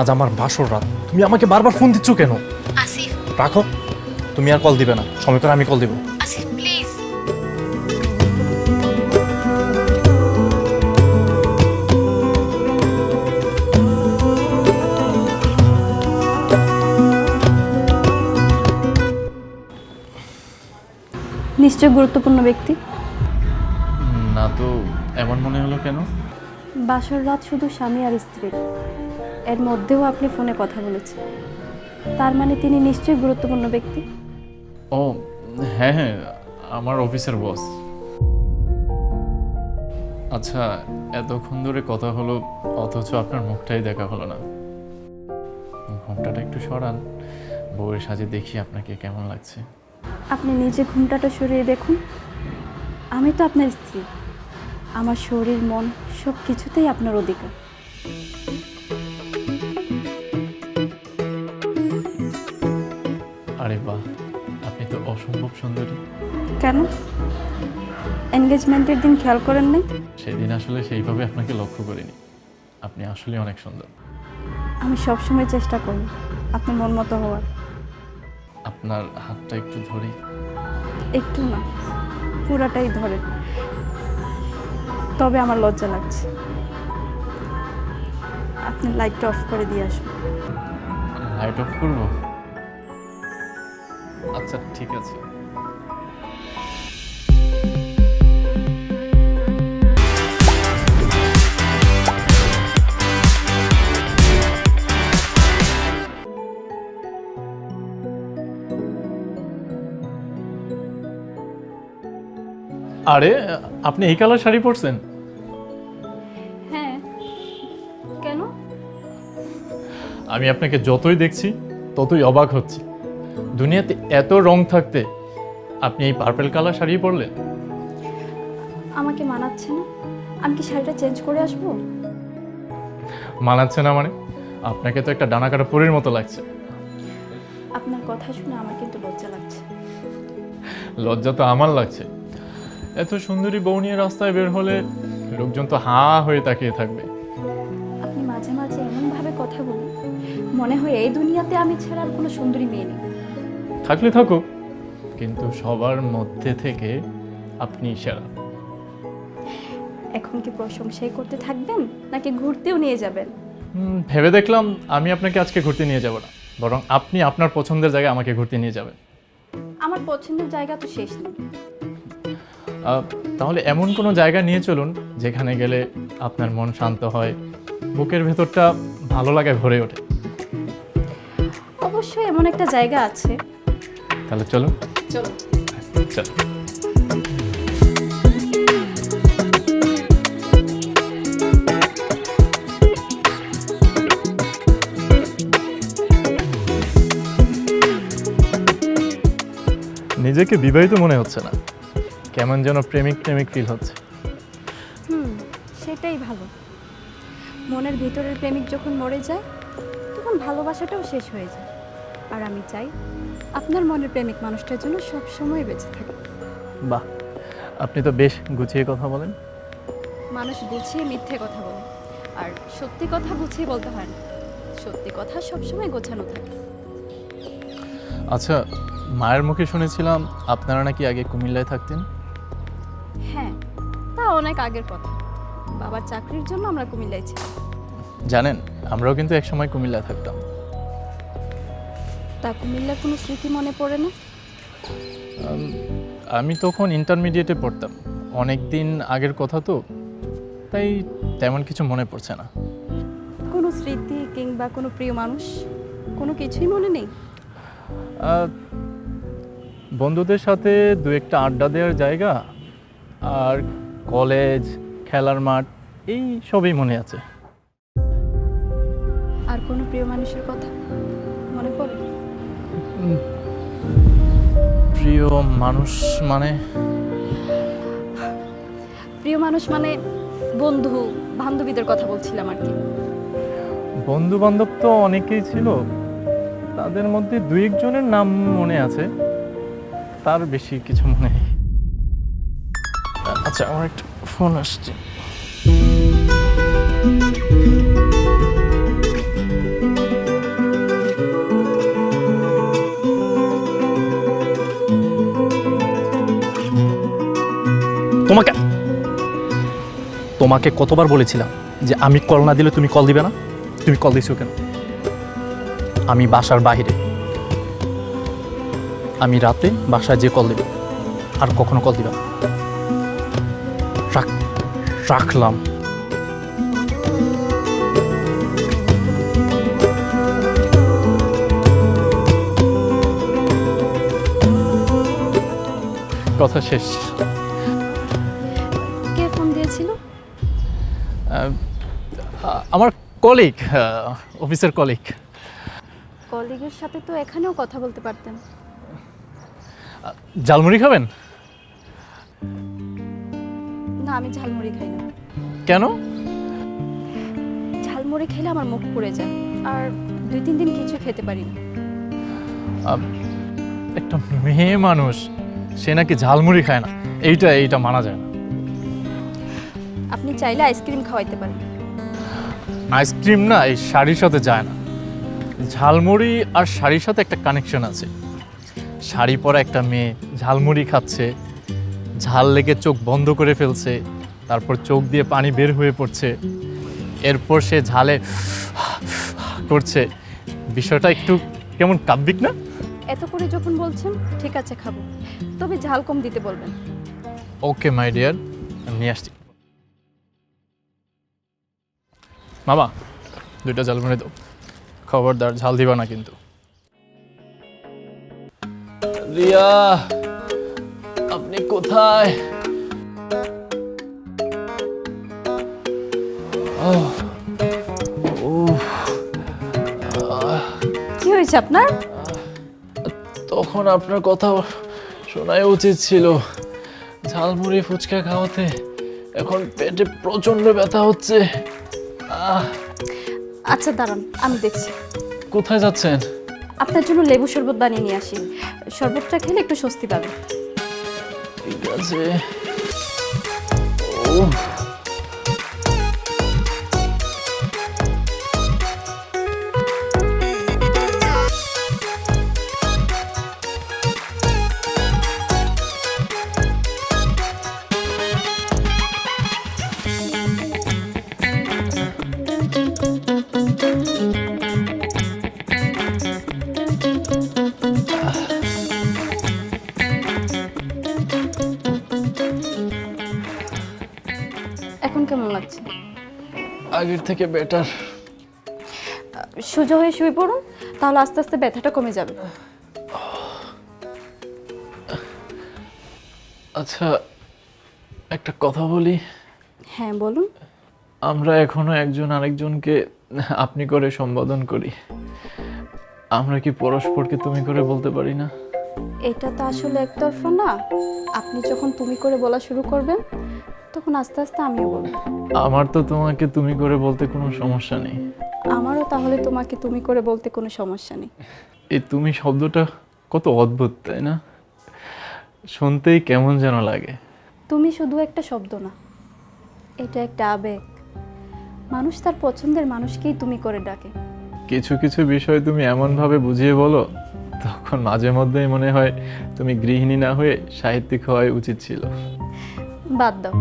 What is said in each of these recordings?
আজ আমার বাসর রাত। তুমি আমাকে বারবার ফোন দিচ্ছ কেন? আসিফ। রাখো। তুমি আর কল দিবে না। সময় করে আমি কল দিব। আসিফ প্লিজ নিশ্চয় গুরুত্বপূর্ণ ব্যক্তি। না তো এমন মনে হলো কেন? বাসর রাত শুধু স্বামী আর স্ত্রীর এর মধ্যেও আপনি ফোনে কথা বলেছেন। তার মানে তিনি নিশ্চয়ই গুরুত্বপূর্ণ ব্যক্তি? ও হ্যাঁ হ্যাঁ আমার অফিসের বস। আচ্ছা এতক্ষণ ধরে কথা হলো অথচ আপনার মুখটাই দেখা হলো না। ঘন্টাটা একটু সরান বউয়ের সাজে দেখি আপনাকে কেমন লাগছে। আপনি নিজে ঘুমটাটা সরিয়ে দেখুন। আমি তো আপনার স্ত্রী। আমার শরীর মন সব কিছুতেই আপনার অধিকার। আরে বাহ আপনি তো অসম্ভব সুন্দরী। কেন? এনগেজমেন্টের দিন খেয়াল করেন নাই? সেদিন আসলে সেইভাবে আপনাকে লক্ষ্য করিনি। আপনি আসলে অনেক সুন্দর। আমি সবসময় চেষ্টা করি আপনি মন মতো হওয়ার। আপনার হাতটা একটু ধরি একটু না পুরাটাই ধরে। তবে আমার লজ্জা লাগছে। আপনি লাইটটা অফ করে দিয়ে আসুন। লাইট অফ করব? আচ্ছা ঠিক আছে। আরে আপনি এই কালার শাড়ি পরছেন? হ্যাঁ। কেন? আমি আপনাকে যতই দেখছি ততই অবাক হচ্ছি। দুনিয়াতে এত রং থাকতে আপনি এই পার্পেল কালার শাড়ি পরলেন? আমাকে মানাচ্ছে না। আমি কি শাড়িটা চেঞ্জ করে আসব? মানাচ্ছে না মানে? আপনাকে তো একটা ডানা কাটা পরীর মতো লাগছে। আপনার কথা শুনে আমার কিন্তু লজ্জা লাগছে। লজ্জা তো আমার লাগছে। এত সুন্দরী বউ নিয়ে রাস্তায় বের হলে লোকজন তো হা হয়ে তাকিয়ে থাকবে। আপনি মাঝে মাঝে এমনভাবে কথা বলেন মনে হয় এই দুনিয়াতে আমি ছাড়া আর কোনো সুন্দরী মেয়ে নেই। থাকলে থাকুক কিন্তু সবার মধ্যে থেকে আপনি সেরা। এখন কি প্রশংসাই করতে থাকবেন নাকি ঘুরতেও নিয়ে যাবেন? ভেবে দেখলাম আমি আপনাকে আজকে ঘুরতে নিয়ে যাব না বরং আপনি আপনার পছন্দের জায়গায় আমাকে ঘুরতে নিয়ে যাবেন। আমার পছন্দের জায়গা তো শেষ নেই। তাহলে এমন কোনো জায়গা নিয়ে চলুন যেখানে গেলে আপনার মন শান্ত হয় বুকের ভেতরটা ভালো লাগায় ভরে ওঠে। অবশ্যই এমন একটা জায়গা আছে তাহলে চলো। চলো। নিজেকে বিবাহিত মনে হচ্ছে না। কেমন যেন প্রেমিক প্রেমিক ফিল হচ্ছে। হুম সেটাই ভালো। মনের ভিতরের প্রেমিক যখন মরে যায় তখন ভালোবাসাটাও শেষ হয়ে যায়। আর আমি চাই আপনার মনের প্রেমিক মানুষটার জন্য সব সময় বেঁচে থাকে বাহ আপনি তো বেশ গুছিয়ে কথা বলেন। মানুষ গুছিয়ে মিথ্যে কথা বলে আর সত্যি কথা গুছিয়ে বলতে হয় না। সত্যি কথা সবসময় গোছানো থাকে। আচ্ছা মায়ের মুখে শুনেছিলাম আপনারা নাকি আগে কুমিল্লায় থাকতেন। হ্যাঁ তা অনেক আগের কথা। বাবার চাকরির জন্য আমরা কুমিল্লায় ছিলাম। জানেন আমরাও কিন্তু একসময় কুমিল্লায় থাকতাম। তা কুমিল্লার কোনো স্মৃতি মনে পড়ে না? আমি তখন ইন্টারমিডিয়েটে পড়তাম। অনেক দিন আগের কথা তো তাই তেমন কিছু মনে পড়ছে না। কোনো স্মৃতি কিংবা কোনো প্রিয় মানুষ? কোনো কিছুই মনে নেই? বন্ধুদের সাথে দু একটা আড্ডা দেওয়ার জায়গা আর কলেজ খেলার মাঠ এই সবই মনে আছে। আর কোনো প্রিয় মানুষের কথা? প্রিয় মানুষ মানে? প্রিয় মানুষ মানে বন্ধু বান্ধবীদের কথা বলছিলাম আর কি। বন্ধু বান্ধব তো অনেকেই ছিল। তাদের মধ্যে দু একজনের নাম মনে আছে। তার বেশি কিছু মনে নেই। আচ্ছা আমার একটা ফোন আসছে। তোমাকে তোমাকে কতবার বলেছিলাম যে আমি কল না দিলে তুমি কল দিবে না? তুমি কল দিছো কেন? আমি বাসার বাইরে। আমি রাতে বাসায় যে কল দেব আর কখনো কল দিবে রাখলাম। কথা শেষ। আমার কলিগ অফিসের কলিগ কলিগের সাথে তো এখানেও কথা বলতে পারতেন। ঝালমুড়ি খাবেন? না আমি ঝালমুড়ি খাই না। কেন? ঝালমুড়ি খেলে আমার মুখ পুড়ে যায় আর দুই তিন দিন কিছু খেতে পারি না। একটা মেয়ে মানুষ সে নাকি ঝালমুড়ি খায় না। এইটা এইটা মানা যায় না। আপনি চাইলে আইসক্রিম খাওয়াইতে পারেন। আইসক্রিম না এই শাড়ির সাথে যায় না। ঝালমুড়ি আর শাড়ির সাথে একটা কানেকশন আছে। শাড়ি পরা একটা মেয়ে ঝালমুড়ি খাচ্ছে ঝাল লেগে চোখ বন্ধ করে ফেলছে তারপর চোখ দিয়ে পানি বের হয়ে পড়ছে। এরপর সে ঝালে করছে। বিষয়টা একটু কেমন কাব্যিক না? এত করে যখন বলছেন ঠিক আছে খাব। তবে ঝাল কম দিতে বলবেন। ওকে মাই ডিয়ার আমি নিয়ে আসছি। মামা দুইটা ঝালমুড়ি দাও। খবরদার ঝাল দিবা না কিন্তু। রিয়া আপনি কোথায়? কি হয়েছে আপনার? তখন আপনার কথা শোনাই উচিত ছিল। ঝালমুড়ি ফুচকা খাওয়াতে এখন পেটে প্রচণ্ড ব্যথা হচ্ছে। আচ্ছা দাঁড়ান আমি দেখছি। কোথায় যাচ্ছেন? আপনার জন্য লেবু শরবত বানিয়ে নিয়ে আসি। শরবতটা খেলে একটু স্বস্তি পাবে ঠিক আছে। উফ, এখন কেমন লাগছে? আগের থেকে বেটার সোজা হয়ে শুয়ে পড়ুন তাহলে আস্তে আস্তে ব্যথাটা কমে যাবে। আচ্ছা একটা কথা বলি। হ্যাঁ বলুন। আমরা এখনও একজন আরেকজনকে আপনি করে সম্বোধন করি। আমরা কি পরস্পরকে তুমি করে বলতে পারি না? এটা তো আসলে একতরফা না। আপনি যখন তুমি করে বলা শুরু করবেন তখন আস্তে আস্তে আমিও বলব। আমার তো তোমাকে তুমি করে বলতে কোনো সমস্যা নেই। আমারও তাহলে তোমাকে তুমি করে বলতে কোনো সমস্যা নেই। এই তুমি শব্দটা কত অদ্ভুত তাই না? শুনতেই কেমন যেন লাগে। তুমি শুধু একটা শব্দ না এটা একটা আবেগ। মানুষ তার পছন্দের মানুষকেই তুমি করে ডাকে। কিছু কিছু বিষয় তুমি এমনভাবে বুঝিয়ে বলো তখন মাঝে মধ্যেই মনে হয় তুমি গৃহিণী না হয়ে সাহিত্যিক হওয়াই উচিত ছিল। বাদ দাও।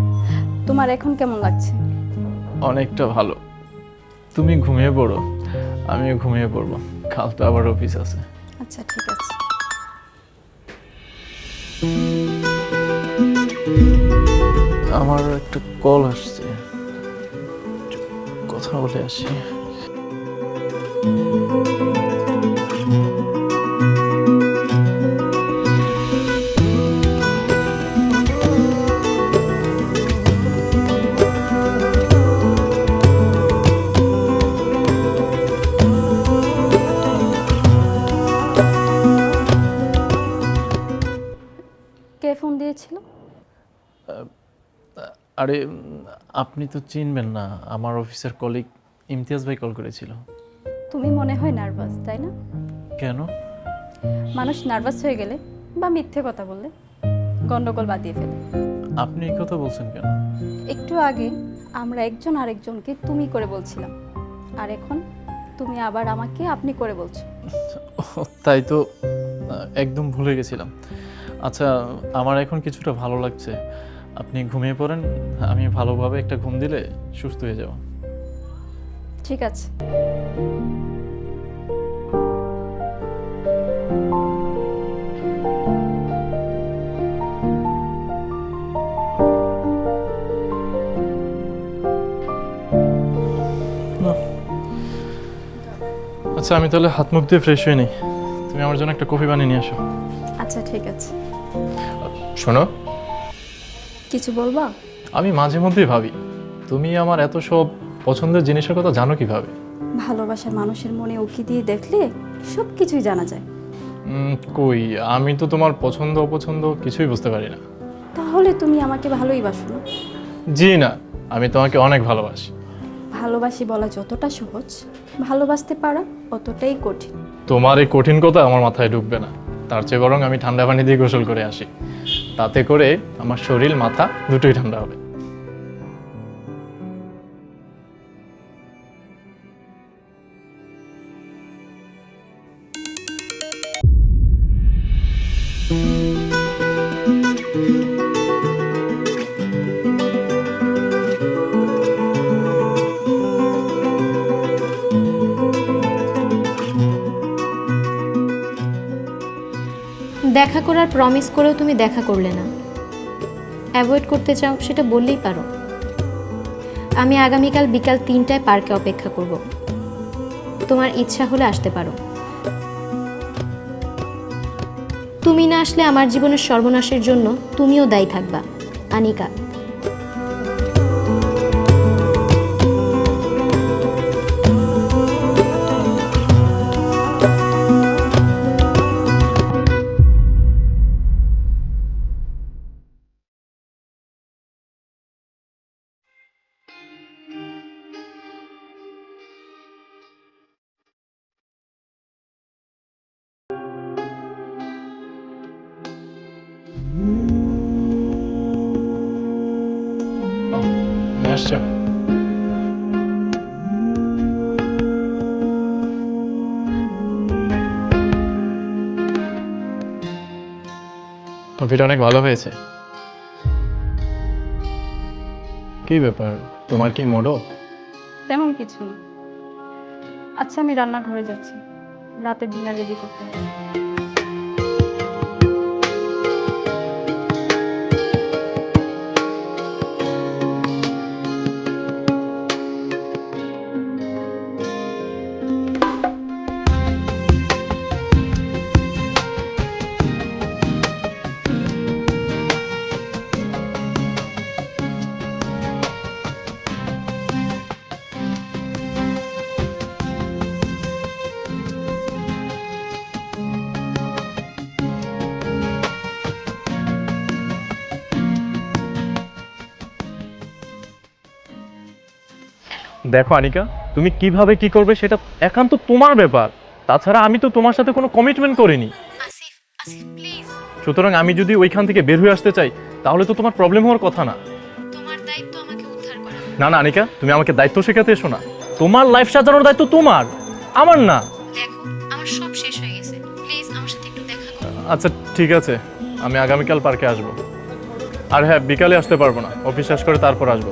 তোমার এখন কেমন লাগছে? অনেকটা ভালো। তুমি ঘুমিয়ে পড়ো আমিও ঘুমিয়ে পড়ব। কাল তো আবার অফিস আছে। আচ্ছা ঠিক আছে। আমার একটা কল আসছে। কথা বলে আসি। কে ফোন দিয়েছিল? আরে আপনি তো চিনবেন না আমার অফিসের কলিগ ইমতিয়াজ ভাই কল করেছিল। তুমি মনে হয় নার্ভাস তাই না? কেন? মানুষ নার্ভাস হয়ে গেলে বা মিথ্যে কথা বললে গন্ডগোল বাদিয়ে ফেলে। আপনি এই কথা বলছেন কেন? একটু আগে আমরা একজন আরেকজনকে তুমি করে বলছিলাম আর এখন তুমি আবার আমাকে আপনি করে বলছো। তাই তো একদম ভুলে গেছিলাম। আচ্ছা আমার এখন কিছুটা ভালো লাগছে। আপনি ঘুমিয়ে পড়েন আমি ভালোভাবে একটা ঘুম দিলে সুস্থ হয়ে যাব। ঠিক আছে। আচ্ছা আমি তাহলে হাত মুখ দিয়ে ফ্রেশ হয়ে নিই। তুমি আমার জন্য একটা কফি বানিয়ে নিয়ে আসো। আচ্ছা ঠিক আছে। শোনো কিছু বলবা? আমি মাঝে মধ্যেই ভাবি তুমি আমার এত সব পছন্দের জিনিসের কথা জানো কীভাবে? ভালোবাসার মানুষের মনে উকি দিয়ে দেখলে সব কিছুই জানা যায়। কই আমি তো তোমার পছন্দ অপছন্দ কিছুই বুঝতে পারি না। তাহলে তুমি আমাকে ভালোই বাসো না? জি না আমি তোমাকে অনেক ভালোবাসি। ভালোবাসি বলা যতটা সহজ ভালোবাসতে পারা অতটাই কঠিন। তোমার এই কঠিন কথা আমার মাথায় ঢুকবে না। তার চেয়ে বরং আমি ঠান্ডা পানি দিয়ে গোসল করে আসি। তাতে করে আমার শরীর মাথা দুটোই ঠান্ডা হবে। প্রমিস করেও তুমি দেখা করলে না। অ্যাভয়েড করতে চাও, সেটা বললেই পারো। আমি আগামীকাল বিকাল তিনটায় পার্কে অপেক্ষা করব। তোমার ইচ্ছা হলে আসতে পারো। তুমি না আসলে আমার জীবনের সর্বনাশের জন্য তুমিও দায়ী থাকবা। আনিকা। কফিটা অনেক ভালো হয়েছে। কি ব্যাপার? তোমার কি মোডো তেমন কিছু না। আচ্ছা আমি রান্নাঘরে যাচ্ছি। রাতের ডিনার রেডি করতে দেখো আনিকা তুমি কীভাবে কি করবে সেটা একান্ত তোমার ব্যাপার। তাছাড়া আমি তো তোমার সাথে কোনো কমিটমেন্ট করিনি। আসিফ আসিফ প্লিজ সুতরাং আমি যদি ওইখান থেকে বের হয়ে আসতে চাই তাহলে তো তোমার প্রবলেম হওয়ার কথা না। তোমার দায়িত্ব আমাকে উদ্ধার করা। না না আনিকা তুমি আমাকে দায়িত্ব শেখাতে এসো না। তোমার লাইফ সাজানোর দায়িত্ব তোমার আমার না। দেখো আমার সব শেষ হয়ে গেছে। প্লিজ আমার সাথে একটু দেখা করো। আচ্ছা ঠিক আছে। আমি আগামীকাল পার্কে আসব। আর হ্যাঁ বিকালে আসতে পারব না। অফিস শেষ করে তারপর আসব।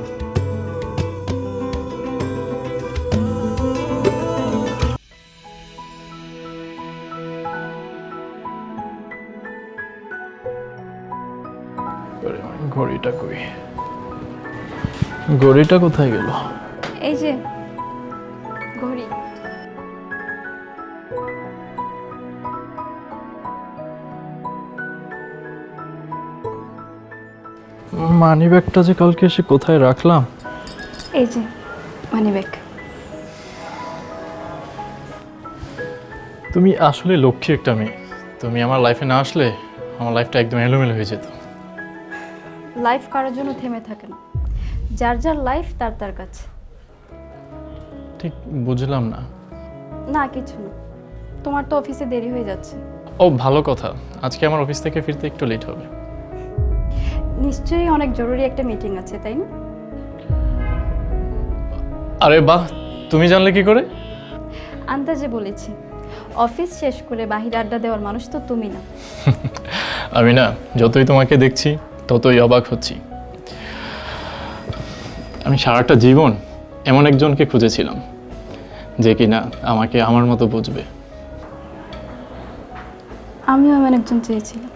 ঘড়িটা কই ঘড়িটা কোথায় গেল? এই যে ঘড়ি। মানি ব্যাগটা যে কালকে এসে কোথায় রাখলাম? এই যে মানি ব্যাগ তুমি আসলে লক্ষ্মী একটা মেয়ে। তুমি আমার লাইফে না আসলে আমার লাইফটা একদম এলোমেলো হয়ে যেত। লাইফ কারোর জন্য থেমে থাকে না। যার যার লাইফ তার তার কাছে। ঠিক বুঝলাম না। না কিছু না। তোমার তো অফিসে দেরি হয়ে যাচ্ছে। ও ভালো কথা। আজকে আমার অফিস থেকে ফিরতে একটু লেট হবে। নিশ্চয়ই অনেক জরুরি একটা মিটিং আছে তাই না? আরে বাহ তুমি জানলে কি করে? আন্দাজে বলেছি। অফিস শেষ করে বাহির আড্ডা দেওয়ার মানুষ তো তুমি না। আমি না যতই তোমাকে দেখছি ততই অবাক হচ্ছি। আমি সারাটা জীবন এমন একজনকে খুঁজেছিলাম যে কিনা আমাকে আমার মতো বুঝবে। আমিও এমন একজন চেয়েছিলাম।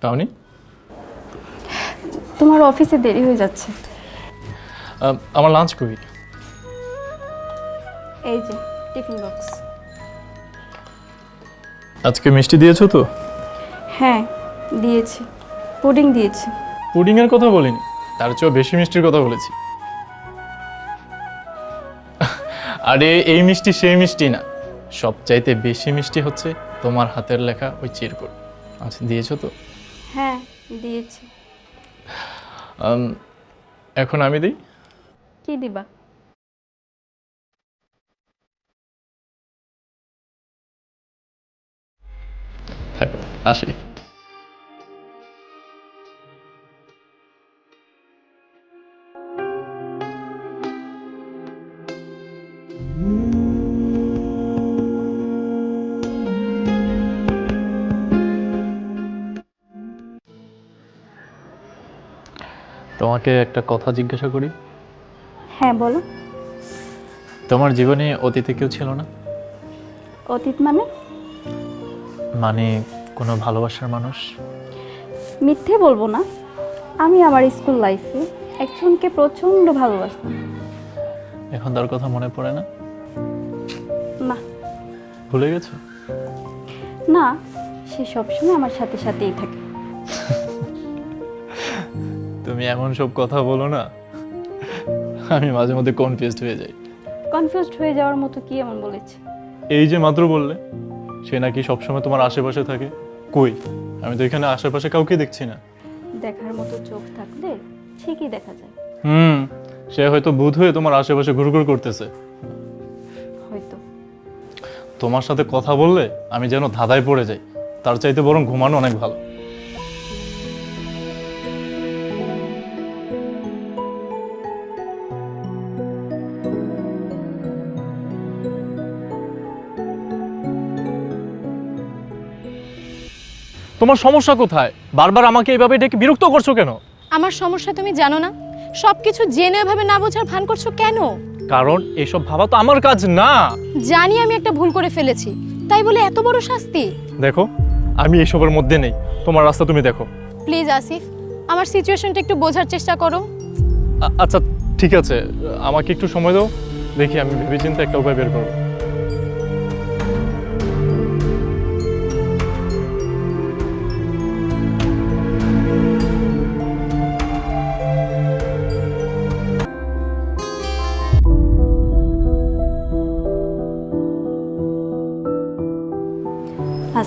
তাওনি? তোমার অফিসে দেরি হয়ে যাচ্ছে। আমার লাঞ্চ করি এই যে টিফিন বক্স। আজকে মিষ্টি দিয়েছ তো? হ্যাঁ দিয়েছি। পুডিং দিয়েছি। পুডিংয়ের কথা বলিনি তার চেয়েও বেশি মিষ্টির কথা বলেছি। আরে এই মিষ্টি সেই মিষ্টি না। সবচাইতে বেশি মিষ্টি হচ্ছে তোমার হাতের লেখা ওই চিরকুট। আচ্ছা দিয়েছ তো? হ্যাঁ দিয়েছি। এখন আমি দিই? কি দিবা? আসি। তোমাকে একটা কথা জিজ্ঞাসা করি? হ্যাঁ বলো। তোমার জীবনে অতীতে কেউ ছিল না? অতীত মানে? মানে কোনো ভালোবাসার মানুষ? মিথ্যে বলব না। আমি আমার স্কুল লাইফে একজনকে প্রচণ্ড ভালোবাসতাম। এখন তার কথা মনে পড়ে না? না। ভুলে গেছো? না সে সবসময় আমার সাথে সাথেই থাকে। তুমি এমন সব কথা বলো না? আমি মাঝে মধ্যে কনফিউজড হয়ে যাই। কনফিউজড হয়ে যাওয়ার মতো কি এমন বলেছে? এই যে মাত্র বললে সে নাকি সবসময় তোমার আশেপাশে থাকে। কই? আমি তো এখানে আশেপাশে কাউকে দেখছি না। দেখার মতো চোখ থাকলে ঠিকই দেখা যায়। হুম সে হয়তো বুধ হয়ে তোমার আশেপাশে ঘুরঘুর করতেছে। হয়তো। তোমার সাথে কথা বললে আমি যেন ধাঁধায় পড়ে যাই। তার চাইতে বরং ঘুমানো অনেক ভালো। তোমার সমস্যা কোথায়? বারবার আমাকে এইভাবে ডেকে বিরক্ত করছ কেন? আমার সমস্যা তুমি জানো না? সব কিছু জেনে এভাবে না বোঝার ভান করছ কেন? কারণ এসব ভাবা তো আমার কাজ না। জানি আমি একটা ভুল করে ফেলেছি তাই বলে এত বড় শাস্তি? দেখো আমি এসবের মধ্যে নেই। তোমার রাস্তা তুমি দেখো। প্লিজ আসিফ আমার সিচুয়েশনটা একটু বোঝার চেষ্টা করো। আচ্ছা ঠিক আছে। আমাকে একটু সময় দাও। দেখি আমি ভেবেচিন্তে একটা উপায় বের করব।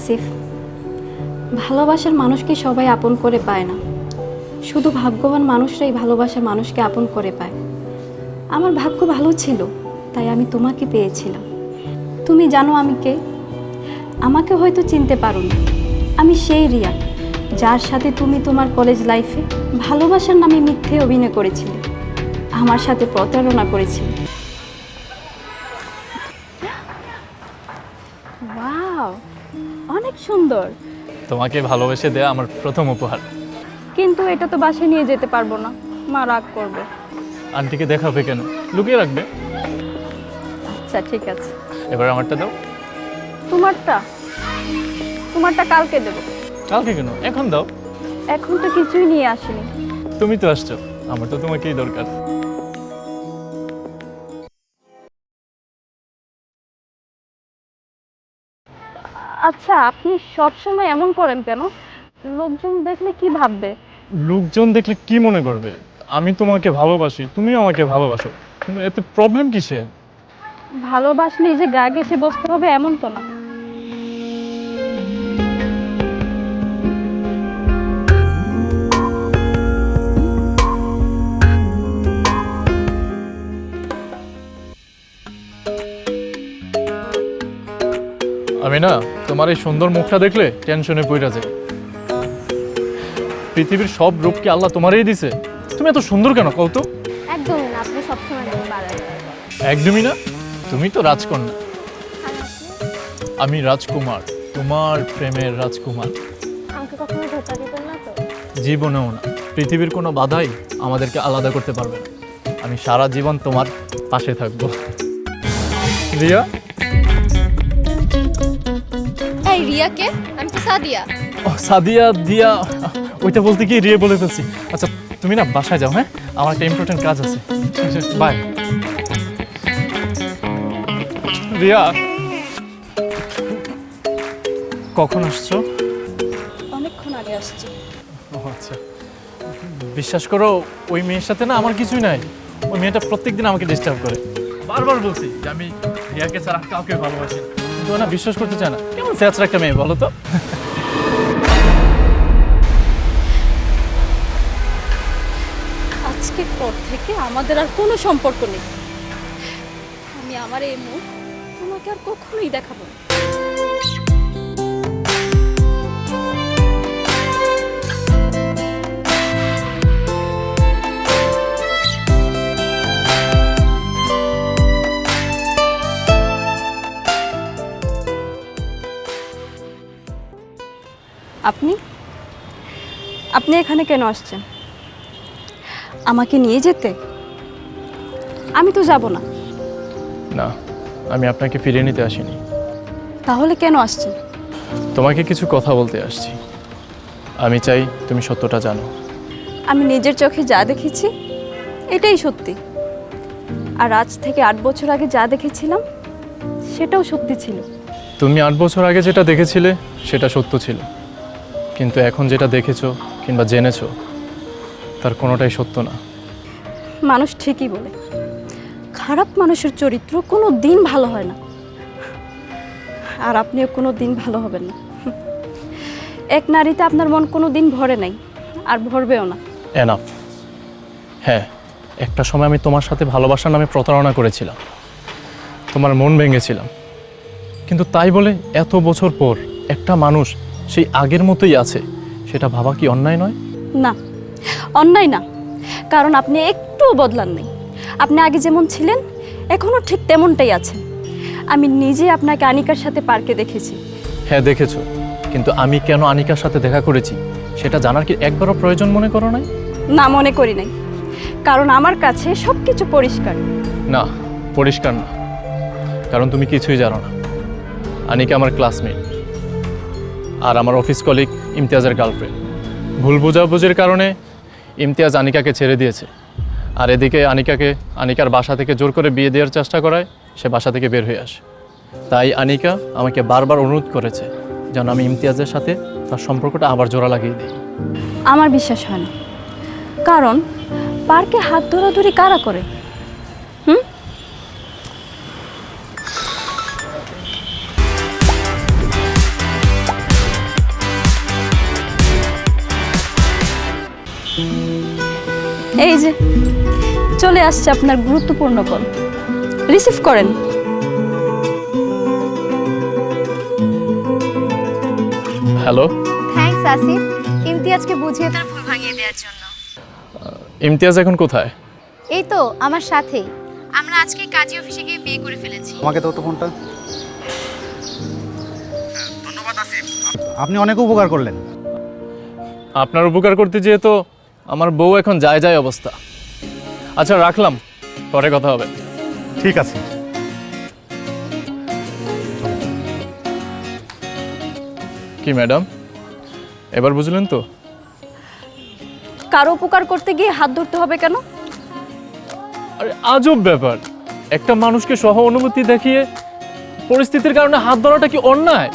আসিফ, ভালোবাসার মানুষকে সবাই আপন করে পায় না। শুধু ভাগ্যবান মানুষরাই ভালোবাসার মানুষকে আপন করে পায়। আমার ভাগ্য ভালো ছিল, তাই আমি তোমাকে পেয়েছিলাম। তুমি জানো আমি কে? আমাকে হয়তো চিনতে পারো না। আমি সেই রিয়া, যার সাথে তুমি তোমার কলেজ লাইফে ভালোবাসার নামে মিথ্যে অভিনয় করেছিলে। আমার সাথে প্রতারণা করেছিলে। ওয়াও অনেক সুন্দর। তোমাকে ভালোবেসে দেয়া আমার প্রথম উপহার। কিন্তু এটা তো বাসায় নিয়ে যেতে পারব না। মা রাগ করবে। আন্টিকে দেখাবে কেন? লুকিয়ে রাখবে? আচ্ছা ঠিক আছে। এবার আমারটা দাও। তোমারটা? তোমারটা কালকে দেবো। কালকে কেন? এখন দাও। এখন তো কিছুই নিয়ে আসিনি। তুমি তো আসছো। আমার তো তোমাকেই দরকার। আচ্ছা আপনি সবসময় এমন করেন কেন? লোকজন দেখলে কি ভাববে? লোকজন দেখলে কি মনে করবে? আমি তোমাকে ভালোবাসি তুমি আমাকে ভালোবাসো। কিন্তু এতে প্রবলেম কিসে ভালোবাসলে যে গা ঘেসে বসতে হবে এমন তো না। তোমার এই সুন্দর মুখটা দেখলে টেনশনে পড়ে যাই পৃথিবীর সব রূপ কি আল্লাহ তোমারই দিছে। তুমি এত সুন্দর কেন কও তো একদমই না আপনি সবসময় বাড়ান একদমই না? তুমি তো রাজকন্যা। আমি রাজকুমার তোমার প্রেমের রাজকুমার। আমাকে কখনো ধোকা দিতেন না তো? জীবনেও না। পৃথিবীর কোনো বাধাই আমাদেরকে আলাদা করতে পারবে না। আমি সারা জীবন তোমার পাশে থাকব। রিয়া? রিয়াকে আমি তো সাদিয়া। ও সাদিয়া দিয়া ওইটা বলতে গিয়ে রিয়ে বলে ফেলছি। আচ্ছা তুমি না বাসায় যাও হ্যাঁ? আমার একটা ইম্পর্টেন্ট কাজ আছে। বাই রিয়া কখন আসছো? অনেকক্ষণ আগে আসছি। ও আচ্ছা। বিশ্বাস করো ওই মেয়ের সাথে না আমার কিছুই নাই। ওই মেয়েটা প্রত্যেকদিন আমাকে ডিস্টার্ব করে। বারবার বলছি যে আমি রিয়াকে ছাড়া কাউকে ভালোবাসি না। ও না, বিশ্বাস করতে চায় না। কেমন স্যাচরা একটা মেয়ে, বলো তো? আজকের পর থেকে আমাদের আর কোনো সম্পর্ক নেই। আমি আমার এই মুখ তোমাকে আর কখনোই দেখাবো না। আপনি? আপনি এখানে কেন আসছেন? আমাকে নিয়ে যেতে? আমি তো যাব না। না আমি আপনাকে ফিরিয়ে নিতে আসিনি। তাহলে কেন আসছেন? তোমাকে কিছু কথা বলতে আসছি। আমি চাই তুমি সত্যটা জানো। আমি নিজের চোখে যা দেখেছি এটাই সত্যি। আর আজ থেকে আট বছর আগে যা দেখেছিলাম সেটাও সত্যি ছিল। তুমি আট বছর আগে যেটা দেখেছিলে সেটা সত্য ছিল। কিন্তু এখন যেটা দেখেছ কিংবা জেনেছো তার কোনোটাই সত্য না। মানুষ ঠিকই বলে খারাপ মানুষের চরিত্র কোনো দিন ভালো হয় না। আর আপনিও কোনো দিন ভালো হবেন না। এক নারীতে আপনার মন কোনো দিন ভরে নাই আর ভরবেও না। এনাফ হ্যাঁ একটা সময় আমি তোমার সাথে ভালোবাসার নামে প্রতারণা করেছিলাম। তোমার মন ভেঙেছিলাম। কিন্তু তাই বলে এত বছর পর একটা মানুষ সেই আগের মতোই আছে। সেটা ভাবা কি অন্যায় নয়? না অন্যায় না। কারণ আপনি একটুও বদলান নেই। আপনি আগে যেমন ছিলেন এখনও ঠিক তেমনটাই আছেন আমি নিজে আপনাকে আনিকার সাথে পার্কে দেখেছি। হ্যাঁ দেখেছ। কিন্তু আমি কেন আনিকার সাথে দেখা করেছি? সেটা জানার কি একবারও প্রয়োজন মনে করো নাই? না মনে করি নাই। কারণ আমার কাছে সব কিছু পরিষ্কার। না পরিষ্কার না। কারণ তুমি কিছুই জানো না। আনিকা আমার ক্লাসমেট আর আমার অফিস কলিগ ইমতিয়াজের গার্লফ্রেন্ড ভুল বোঝাবুঝির কারণে ইমতিয়াজ আনিকাকে ছেড়ে দিয়েছে। আর এদিকে আনিকাকে, আনিকার বাসা থেকে জোর করে বিয়ে দেওয়ার চেষ্টা করায় সে বাসা থেকে বের হয়ে আসে। তাই আনিকা আমাকে বারবার অনুরোধ করেছে যেন আমি ইমতিয়াজের সাথে তার সম্পর্কটা আবার জোড়া লাগিয়ে দিই। আমার বিশ্বাস হয় না। কারণ পার্কে হাত ধরাধরি কারা করে? এই যে চলে আসছে আপনার গুরুত্বপূর্ণ কল। রিসিভ করেন। হ্যালো। থ্যাঙ্কস আসিফ ইমতিয়াজকে বুঝিয়ে তার ভুল ভাঙিয়ে দেওয়ার জন্য। ইমতিয়াজ এখন কোথায়? এই তো আমার সাথেই। আমরা আজকে কাজী অফিসে গিয়ে বিয়ে করে ফেলেছি। আমাকে দাও তো ফোনটা। ধন্যবাদ আসিফ আপনি অনেক উপকার করলেন। আপনার উপকার করতে যেয়ে তো আমার বউ এখন যায় যায় অবস্থা। আচ্ছা রাখলাম। পরে কথা হবে। ঠিক আছে। কি ম্যাডাম? এবার বুঝলেন তো? কারও উপকার করতে গিয়ে হাত ধরতে হবে কেন? আরে আজব ব্যাপার। একটা মানুষকে সহ অনুভূতি দেখিয়ে পরিস্থিতির কারণে হাত ধরাটা কি অন্যায়?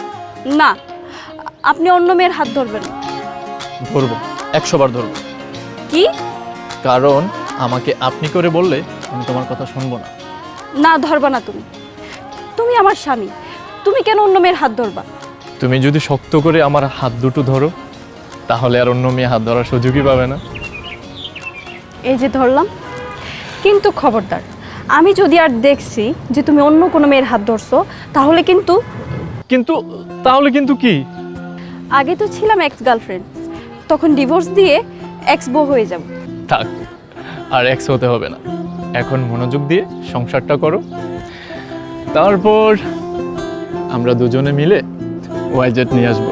না আপনি অন্য মেয়ের হাত ধরবেন। ধরবো। একশো বার ধরবো। কি? কারণ আমাকে আপনি করে বললে আমি তোমার কথা শুনব না। না ধরবা না তুমি। তুমি আমার স্বামী। তুমি কেন অন্য মেয়ের হাত ধরবা? তুমি যদি শক্ত করে আমার হাত দুটো ধরো তাহলে আর অন্য মেয়ে হাত ধরার সুযোগই পাবে না। এই যে ধরলাম। কিন্তু খবরদার আমি যদি আর দেখছি যে তুমি অন্য কোনো মেয়ের হাত ধরছো তাহলে কিন্তু কিন্তু তাহলে কিন্তু কি? আগে তো ছিলাম এক্স গার্লফ্রেন্ড তখন ডিভোর্স দিয়ে এক্স বউ হয়ে যাব। থাক, আর এক্স হতে হবে না। এখন মনোযোগ দিয়ে সংসারটা করো। তারপর আমরা দুজনে মিলে ওয়াইজেট নিয়ে আসব।